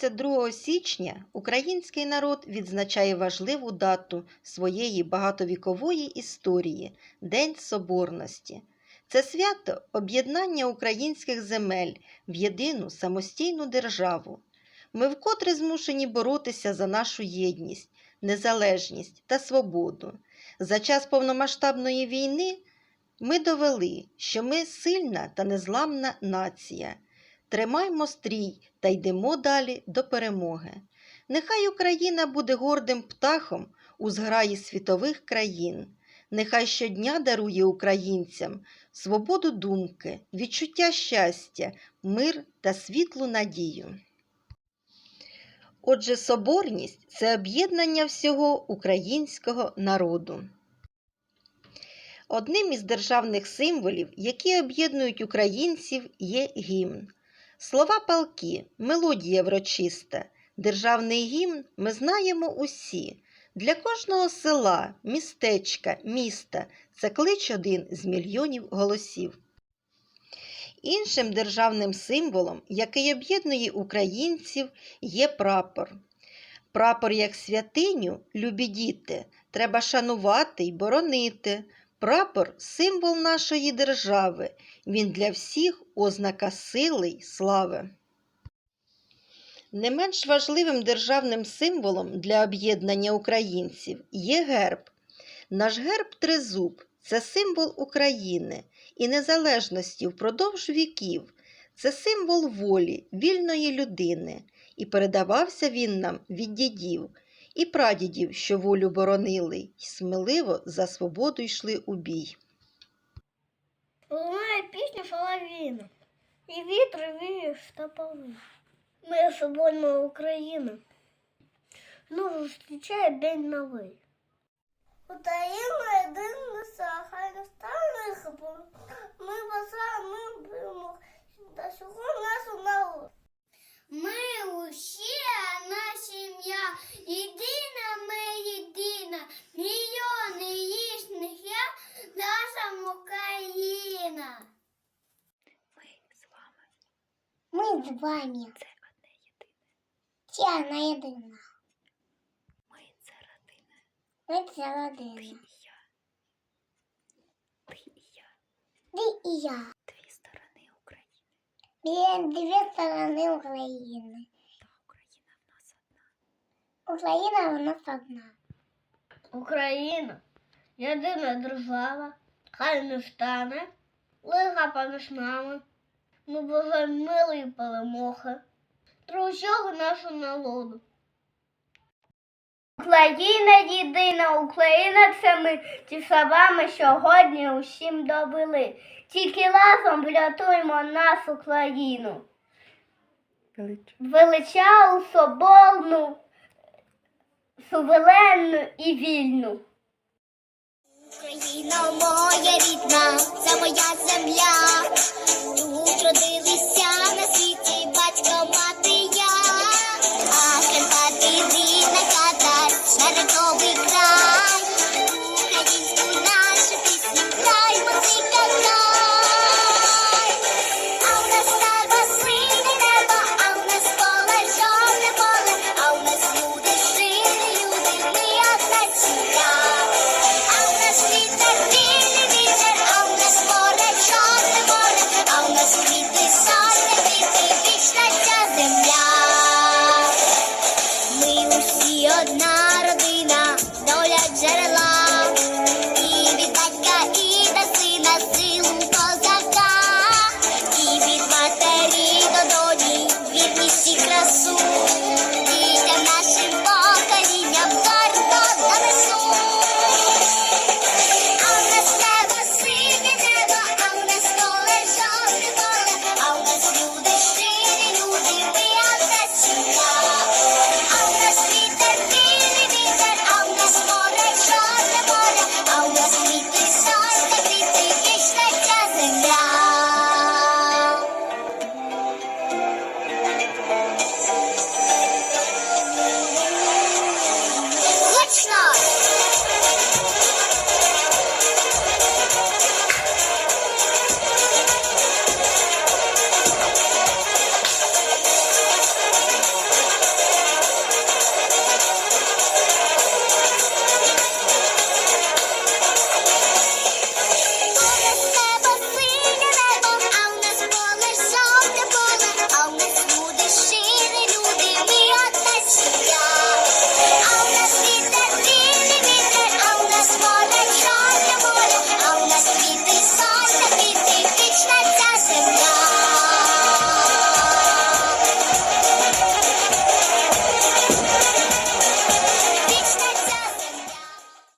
22 січня український народ відзначає важливу дату своєї багатовікової історії День Соборності. Це свято об'єднання українських земель в єдину самостійну державу. Ми вкотре змушені боротися за нашу єдність, незалежність та свободу. За час повномасштабної війни ми довели, що ми сильна та незламна нація. Тримаймо стрій та йдемо далі до перемоги. Нехай Україна буде гордим птахом у зграї світових країн. Нехай щодня дарує українцям свободу думки, відчуття щастя, мир та світлу надію. Отже, соборність це об'єднання всього українського народу. Одним із державних символів, які об'єднують українців, є гімн. Слова палки, мелодія врочиста, державний гімн ми знаємо усі. Для кожного села, містечка, міста це клич один з мільйонів голосів. Іншим державним символом, який об'єднує українців, є прапор. Прапор як святиню, любі діти, треба шанувати й боронити. Прапор символ нашої держави. Він для всіх ознака сили й слави. Не менш важливим державним символом для об'єднання українців є герб. Наш герб тризуб це символ України і незалежності впродовж віків. Це символ волі, вільної людини, і передавався він нам від дідів і прадідів, що волю боронили, й сміливо за свободу йшли у бій. Лунає пісня солов'їна, і вітер віє штаповий. Моя свободна Україна знову зустрічає день новий. Україна єдина хай не стане хабом. Ми баса, ми будемо до всього нашу народ. Ми усі єдина ми єдина, мільйони їхніх я, наша Україна. Ми з вами. Це одне єдине. Це одна єдина. Ми це родина. Ми це Ти і я. Ти і я. Ти і я. Дві сторони України. Дві сторони України. Та Україна в нас одна. Україна у нас одна. Україна єдина держава, хай не стане, лиха поміж нами. Ми бажаємо милої перемоги, трусього нашого народу. Україна єдина, Україна це ми, ті словами сьогодні усім довели. Тільки разом врятуємо нашу Україну. Величаву, соборну, суверенну і вільну. Україна моя рідна, це моя земля, тут родилися.